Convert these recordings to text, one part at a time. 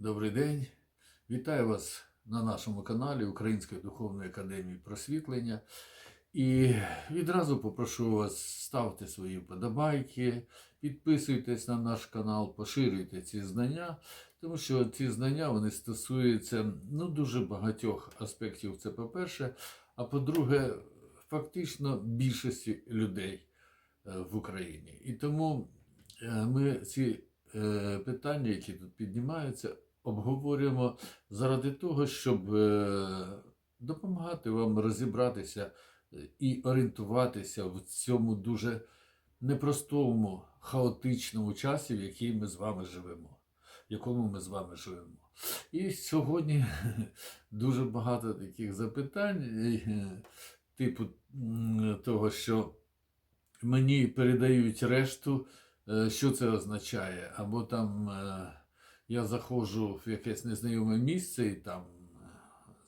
Добрий день. Вітаю вас на нашому каналі Української духовної академії просвітлення. І відразу попрошу вас ставте свої вподобайки, підписуйтесь на наш канал, поширюйте ці знання, тому що ці знання вони стосуються ну, дуже багатьох аспектів. Це по-перше. А по-друге, фактично більшості людей е, в Україні. І тому е, ми ці е, питання, які тут піднімаються, обговорюємо заради того, щоб е, допомагати вам розібратися е, і орієнтуватися в цьому дуже непростому, хаотичному часі, в який ми з вами живемо, в якому ми з вами живемо. І сьогодні дуже багато таких запитань, е, типу того, що мені передають решту, що це означає, або там я заходжу в якесь незнайоме місце і там е,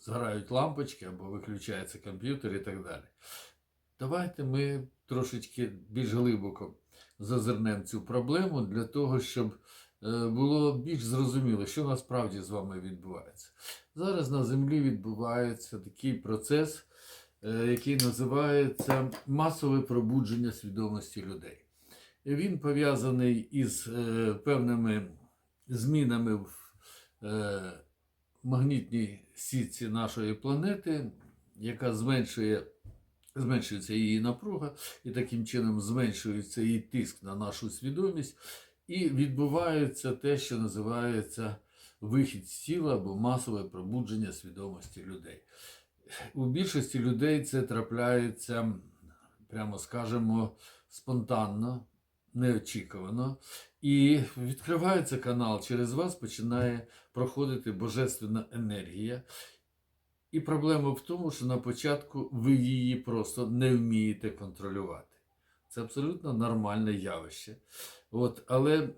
згорають лампочки, або виключається комп'ютер і так далі. Давайте ми трошечки більш глибоко зазирнемо цю проблему для того, щоб е, було більш зрозуміло, що насправді з вами відбувається. Зараз на землі відбувається такий процес, е, який називається масове пробудження свідомості людей. Він пов'язаний із певними змінами в е, магнітній сітці нашої планети, яка зменшує, зменшується її напруга, і таким чином зменшується її тиск на нашу свідомість, і відбувається те, що називається вихід з тіла або масове пробудження свідомості людей. У більшості людей це трапляється, прямо скажемо, спонтанно, неочікувано. І відкривається канал, через вас починає проходити божественна енергія. І проблема в тому, що на початку ви її просто не вмієте контролювати. Це абсолютно нормальне явище. От, але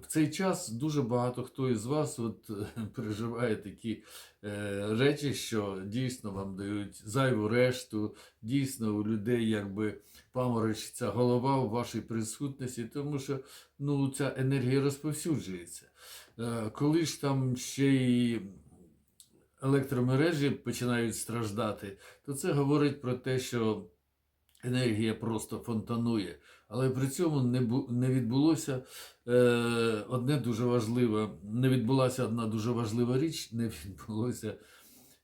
в цей час дуже багато хто із вас от, переживає такі е, речі, що дійсно вам дають зайву решту, дійсно у людей якби паморочиться голова у вашій присутності, тому що ну, ця енергія розповсюджується. Е, коли ж там ще й електромережі починають страждати, то це говорить про те, що енергія просто фонтанує. Але при цьому не, не відбулося е, одне дуже важливе, не відбулася одна дуже важлива річ, не відбулося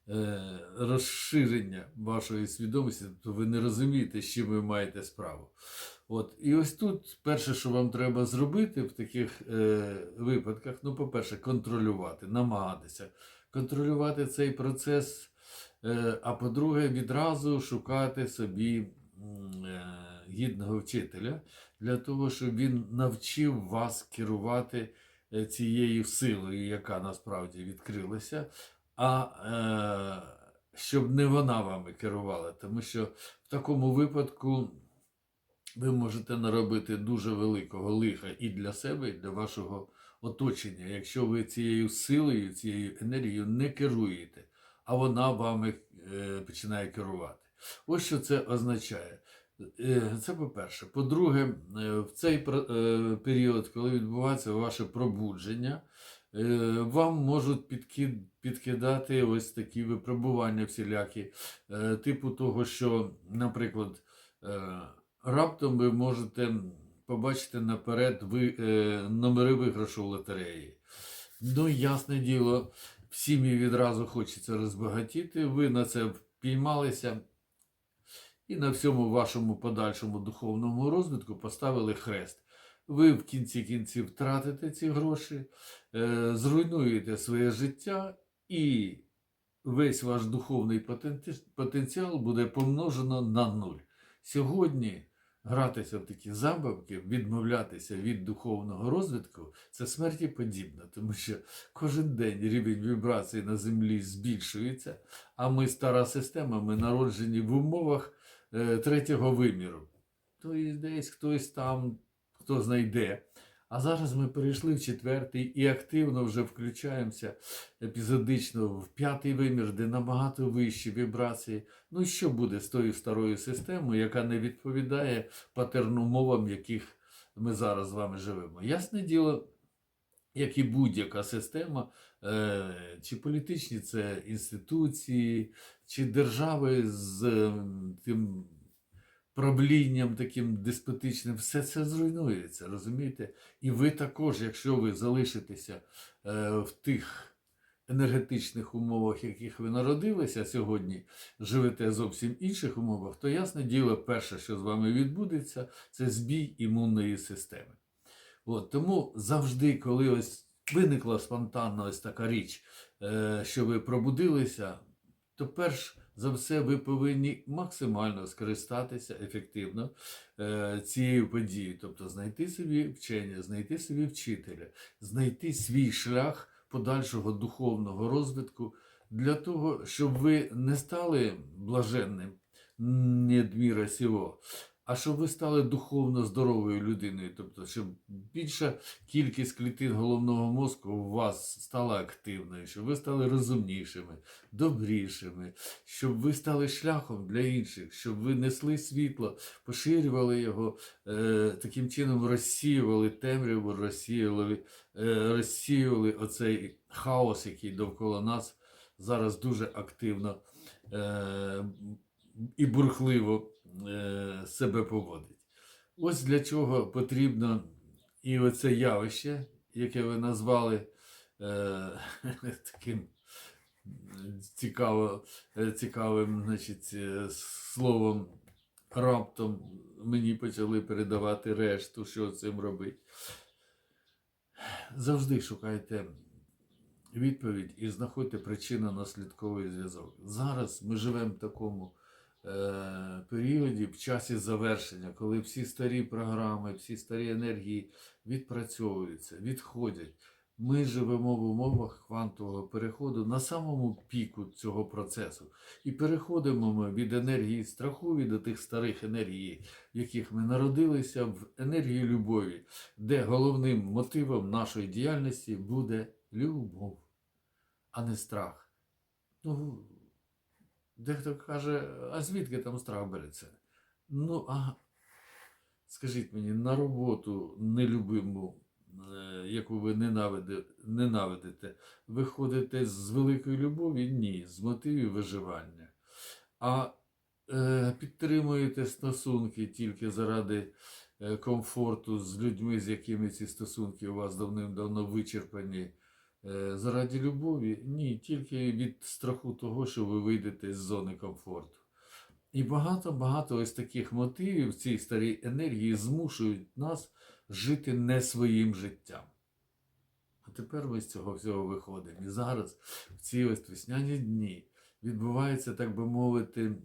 е, розширення вашої свідомості, тобто ви не розумієте, з чим ви маєте справу. От. І ось тут перше, що вам треба зробити в таких е, випадках, ну, по-перше, контролювати, намагатися контролювати цей процес, е, а по-друге, відразу шукати собі е, гідного вчителя для того, щоб він навчив вас керувати е, цією силою, яка насправді відкрилася, а е, щоб не вона вами керувала. Тому що в такому випадку ви можете наробити дуже великого лиха і для себе, і для вашого оточення, якщо ви цією силою, цією енергією не керуєте, а вона вами е, починає керувати. Ось що це означає. Е, Це по-перше. По-друге, е, в цей е, період, коли відбувається ваше пробудження, вам можуть підкидати ось такі випробування всілякі, типу того, що, наприклад, раптом ви можете побачити наперед номери виграшу в лотереї. Ну, ясне діло, всім відразу хочеться розбагатіти, ви на це впіймалися і на всьому вашому подальшому духовному розвитку поставили хрест. Ви в кінці кінців втратите ці гроші, е, зруйнуєте своє життя, і весь ваш духовний потенціал буде помножено на нуль. Сьогодні гратися в такі забавки, відмовлятися від духовного розвитку це смерті подібно, тому що кожен день рівень вібрацій на землі збільшується, а ми стара система, ми народжені в умовах третього виміру. То і десь хтось там, хто знайде. А зараз ми перейшли в четвертий і активно вже включаємося епізодично в п'ятий вимір, де набагато вищі вібрації. Ну і що буде з тою старою системою, яка не відповідає патерну мовам, яких ми зараз з вами живемо? Ясне діло, як і будь-яка система, е, чи політичні це інституції, чи держави з ем, тим правлінням таким деспотичним, все це зруйнується, розумієте? І ви також, якщо ви залишитеся е, в тих енергетичних умовах, в яких ви народилися сьогодні, живете зовсім інших умовах, то ясне діло, перше, що з вами відбудеться, це збій імунної системи. От, тому завжди, коли ось виникла спонтанно ось така річ, е, що ви пробудилися, то перш за все ви повинні максимально скористатися ефективно е, цією подією, тобто знайти собі вчення, знайти собі вчителя, знайти свій шлях подальшого духовного розвитку для того, щоб ви не стали блаженним недміра сього, а щоб ви стали духовно здоровою людиною, тобто, щоб більша кількість клітин головного мозку у вас стала активною, щоб ви стали розумнішими, добрішими, щоб ви стали шляхом для інших, щоб ви несли світло, поширювали його, е, таким чином розсіювали темряву, розсіювали, е, розсіювали оцей хаос, який довкола нас зараз дуже активно е, і бурхливо е, себе поводить. Ось для чого потрібно і оце явище, яке ви назвали е, таким цікаво, е, цікавим значить, словом, раптом мені почали передавати решту, що цим робити. Завжди шукайте відповідь і знаходьте причинно-наслідковий зв'язок. Зараз ми живемо в такому періоді, в часі завершення, коли всі старі програми, всі старі енергії відпрацьовуються, відходять. Ми живемо в умовах квантового переходу на самому піку цього процесу. І переходимо ми від енергії страху, від тих старих енергій, в яких ми народилися, в енергію любові, де головним мотивом нашої діяльності буде любов, а не страх. Ну, дехто каже, а звідки там страх береться? Ну, а скажіть мені, на роботу нелюбиму, е, яку ви ненавиди- ненавидите, ви ходите з великої любові? Ні, з мотивів виживання. А е, підтримуєте стосунки тільки заради е, комфорту з людьми, з якими ці стосунки у вас давним-давно вичерпані. Е, Заради любові? Ні, тільки від страху того, що ви вийдете з зони комфорту. І багато-багато ось таких мотивів цій старій енергії змушують нас жити не своїм життям. А тепер ми з цього всього виходимо. І зараз, в ці ось весняні дні, відбувається, так би мовити,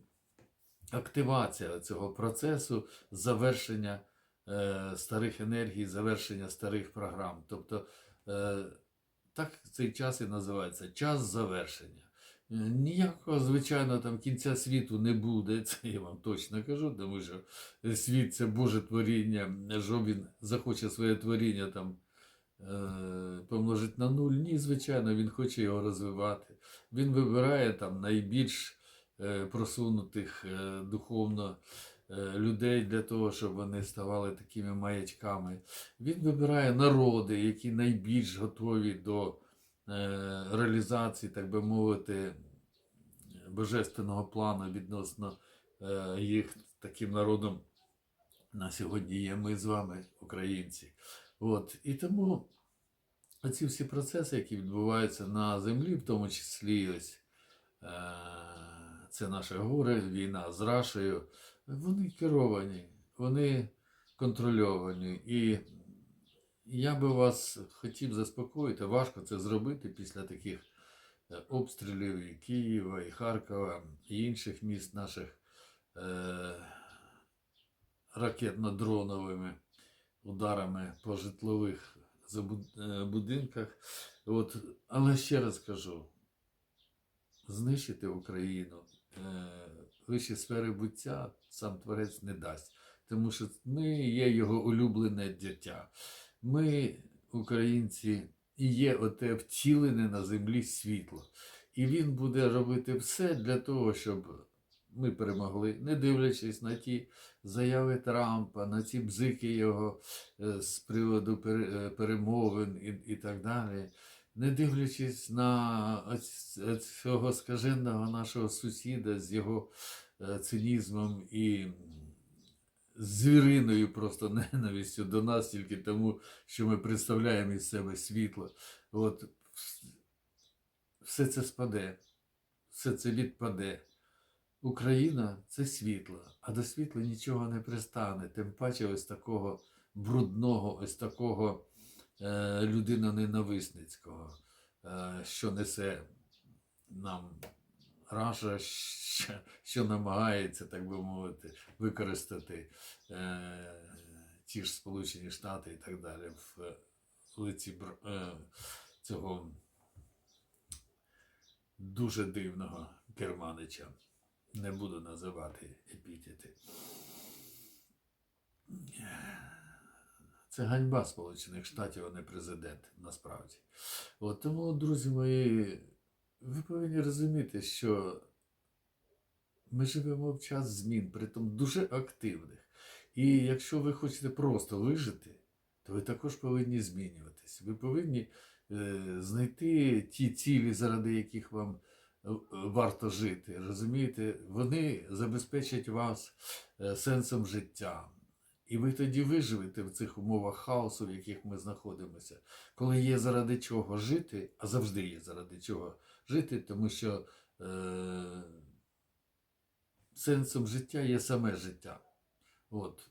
активація цього процесу завершення е, старих енергій, завершення старих програм. Тобто, е, так цей час і називається час завершення. Е, Ніякого, звичайно, там кінця світу не буде, це я вам точно кажу, тому що світ це Боже творіння, що він захоче своє творіння там е, помножити на нуль. Ні, звичайно, він хоче його розвивати. Він вибирає там найбільш е, просунутих духовно людей для того, щоб вони ставали такими маячками. Він вибирає народи, які найбільш готові до е, реалізації, так би мовити, божественного плану відносно е, їх таким народом на сьогодні є ми з вами, українці. От. І тому оці всі процеси, які відбуваються на землі, в тому числі ось е, це наше горе, війна з Рашею, вони керовані, вони контрольовані. І я би вас хотів заспокоїти, важко це зробити після таких е, обстрілів і Києва, і Харкова, і інших міст наших е, ракетно-дроновими ударами по житлових е, будинках. От, але ще раз кажу: знищити Україну, е, вищі сфери буття сам творець не дасть. Тому що ми є його улюблене дитя. Ми, українці, і є оте втілене на землі світло. І він буде робити все для того, щоб ми перемогли, не дивлячись на ті заяви Трампа, на ці бзики його е, з приводу е, перемовин і, і так далі. Не дивлячись на цього скаженого нашого сусіда з його е, цинізмом і звіриною просто ненавистю до нас тільки тому, що ми представляємо із себе світло. От все це спаде, все це відпаде. Україна це світло, а до світла нічого не пристане. Тим паче ось такого брудного, ось такого е, людиноненависницького, е, що несе нам Раша, що, намагається, так би мовити, використати е, ті ж Сполучені Штати і так далі в лиці цього дуже дивного керманича. Не буду називати епітети. Це ганьба Сполучених Штатів, а не президент, насправді. От тому, друзі мої, ви повинні розуміти, що ми живемо в час змін, притом дуже активних. І якщо ви хочете просто вижити, то ви також повинні змінюватись. Ви повинні е, знайти ті цілі, заради яких вам е, варто жити. Розумієте, вони забезпечать вас е, сенсом життя. І ви тоді виживете в цих умовах хаосу, в яких ми знаходимося, коли є заради чого жити, а завжди є заради чого жити, тому що е, сенсом життя є саме життя. От.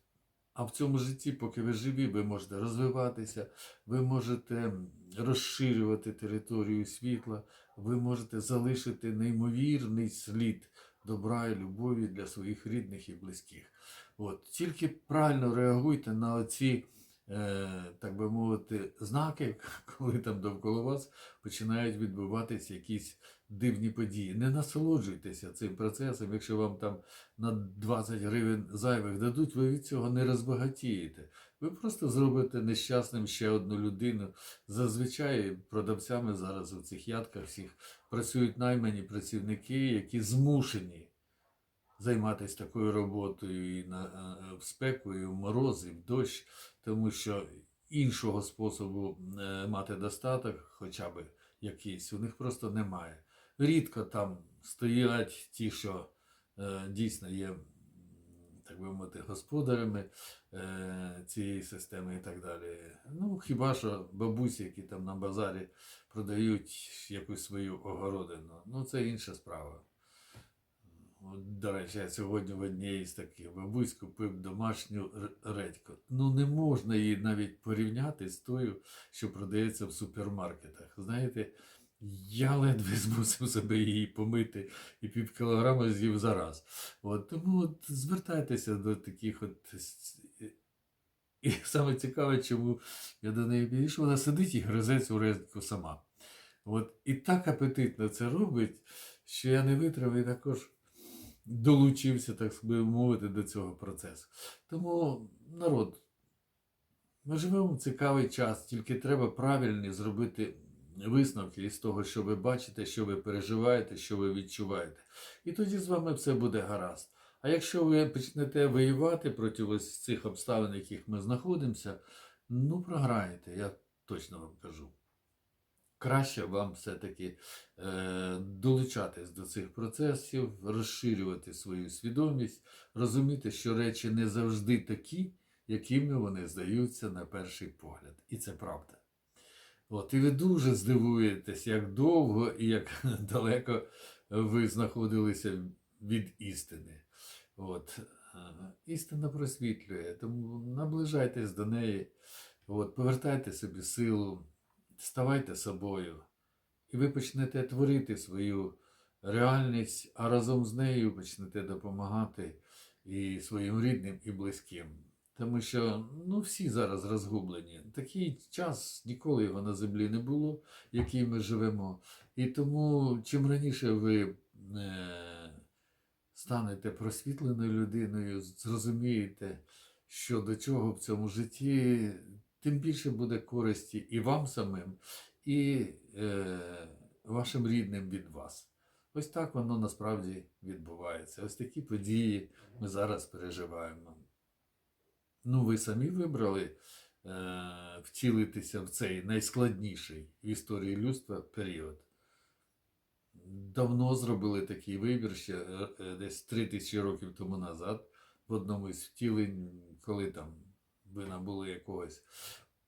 А в цьому житті, поки ви живі, ви можете розвиватися, ви можете розширювати територію світла, ви можете залишити неймовірний слід добра і любові для своїх рідних і близьких. От. Тільки правильно реагуйте на оці, е, так би мовити, знаки, коли там довкола вас починають відбуватися якісь дивні події. Не насолоджуйтеся цим процесом. Якщо вам там на 20 гривень зайвих дадуть, ви від цього не розбагатієте. Ви просто зробите нещасним ще одну людину. Зазвичай продавцями зараз у цих ядках всіх працюють наймані працівники, які змушені займатися такою роботою і на, е, в спеку, і в мороз, і в дощ, тому що іншого способу е, мати достаток, хоча б якийсь, у них просто немає. Рідко там стоять ті, що е, дійсно є, так би мовити, господарями е, цієї системи і так далі. Ну, хіба що бабусі, які там на базарі продають якусь свою огородину. Ну, це інша справа. До речі, я сьогодні в одній з таких бабусь купив домашню редьку. Ну, не можна її навіть порівняти з тою, що продається в супермаркетах. Знаєте, я ледве змусив себе її помити і пів кілограма з'їв за раз. От, тому от звертайтеся до таких от. І саме цікаве, чому я до неї підійшов, вона сидить і гризе цю редьку сама. От, і так апетитно це робить, що я не витримав і також долучився, так би мовити, до цього процесу. Тому, народ, ми живемо в цікавий час, тільки треба правильні зробити висновки із того, що ви бачите, що ви переживаєте, що ви відчуваєте. І тоді з вами все буде гаразд. А якщо ви почнете воювати проти ось цих обставин, в яких ми знаходимося, ну програєте, я точно вам кажу. Краще вам все-таки е, долучатись до цих процесів, розширювати свою свідомість, розуміти, що речі не завжди такі, якими вони здаються на перший погляд. І це правда. От, і ви дуже здивуєтесь, як довго і як далеко ви знаходилися від істини. От. е, Істина просвітлює, тому наближайтесь до неї, от, повертайте собі силу, ставайте собою, і ви почнете творити свою реальність, а разом з нею почнете допомагати і своїм рідним, і близьким. Тому що ну, всі зараз розгублені. Такий час ніколи його на землі не було, в який ми живемо. І тому чим раніше ви е, станете просвітленою людиною, зрозумієте, що до чого в цьому житті, тим більше буде користі і вам самим, і е, вашим рідним від вас. Ось так воно насправді відбувається. Ось такі події ми зараз переживаємо. Ну, ви самі вибрали е, втілитися в цей найскладніший в історії людства період. Давно зробили такий вибір ще е, е, десь три тисячі років тому назад, в одному із втілень, коли там ви набули якогось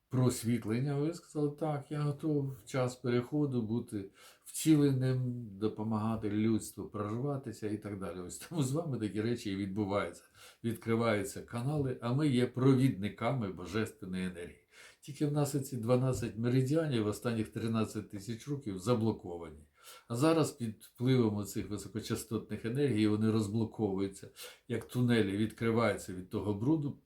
просвітлення, ви сказали, так, я готов в час переходу бути втіленим, допомагати людству проживатися і так далі. Ось тому з вами такі речі і відбуваються. Відкриваються канали, а ми є провідниками божественної енергії. Тільки в нас ці 12 меридіанів останніх 13 тисяч років заблоковані. А зараз під впливом цих високочастотних енергій вони розблоковуються, як тунелі відкриваються від того бруду.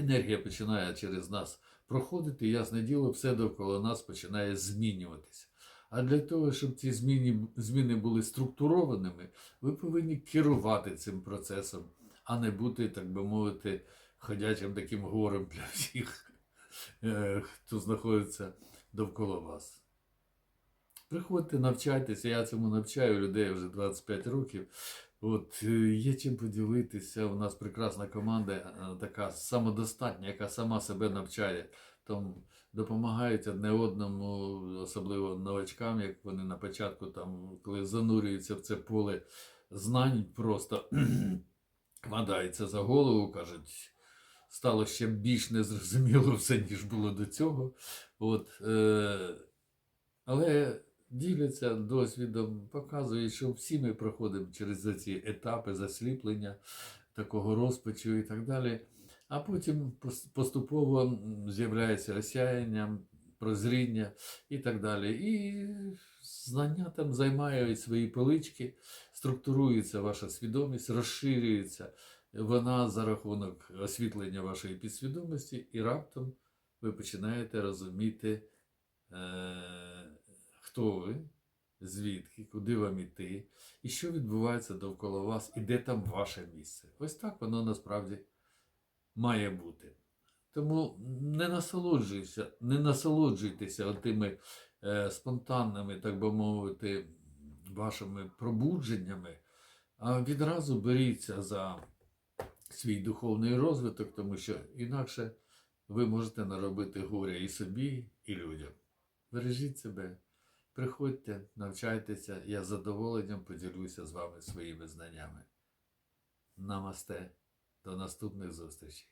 Енергія починає через нас проходити, і ясне діло, все довкола нас починає змінюватися. А для того, щоб ці зміни, зміни були структурованими, ви повинні керувати цим процесом, а не бути, так би мовити, ходячим таким горем для всіх, е, хто знаходиться довкола вас. Приходьте, навчайтеся, я цьому навчаю людей вже 25 років. От е, є чим поділитися. У нас прекрасна команда, е, така самодостатня, яка сама себе навчає. Там допомагають одне одному, особливо новачкам, як вони на початку, там, коли занурюються в це поле знань, просто хватаються за голову, кажуть, стало ще більш незрозуміло все, ніж було до цього. От, е, але діляться досвідом, показують, що всі ми проходимо через ці етапи засліплення, такого розпачу і так далі. А потім поступово з'являється розсяяння, прозріння і так далі. І знання там займають свої полички, структурується ваша свідомість, розширюється вона за рахунок освітлення вашої підсвідомості, і раптом ви починаєте розуміти, е, хто ви, звідки, куди вам іти, і що відбувається довкола вас, і де там ваше місце. Ось так воно насправді має бути. Тому не насолоджуйся, не насолоджуйтеся тими е, спонтанними, так би мовити, вашими пробудженнями, а відразу беріться за свій духовний розвиток, тому що інакше ви можете наробити горя і собі, і людям. Бережіть себе, приходьте, навчайтеся, я з задоволенням поділюся з вами своїми знаннями. Намасте, до наступних зустрічей.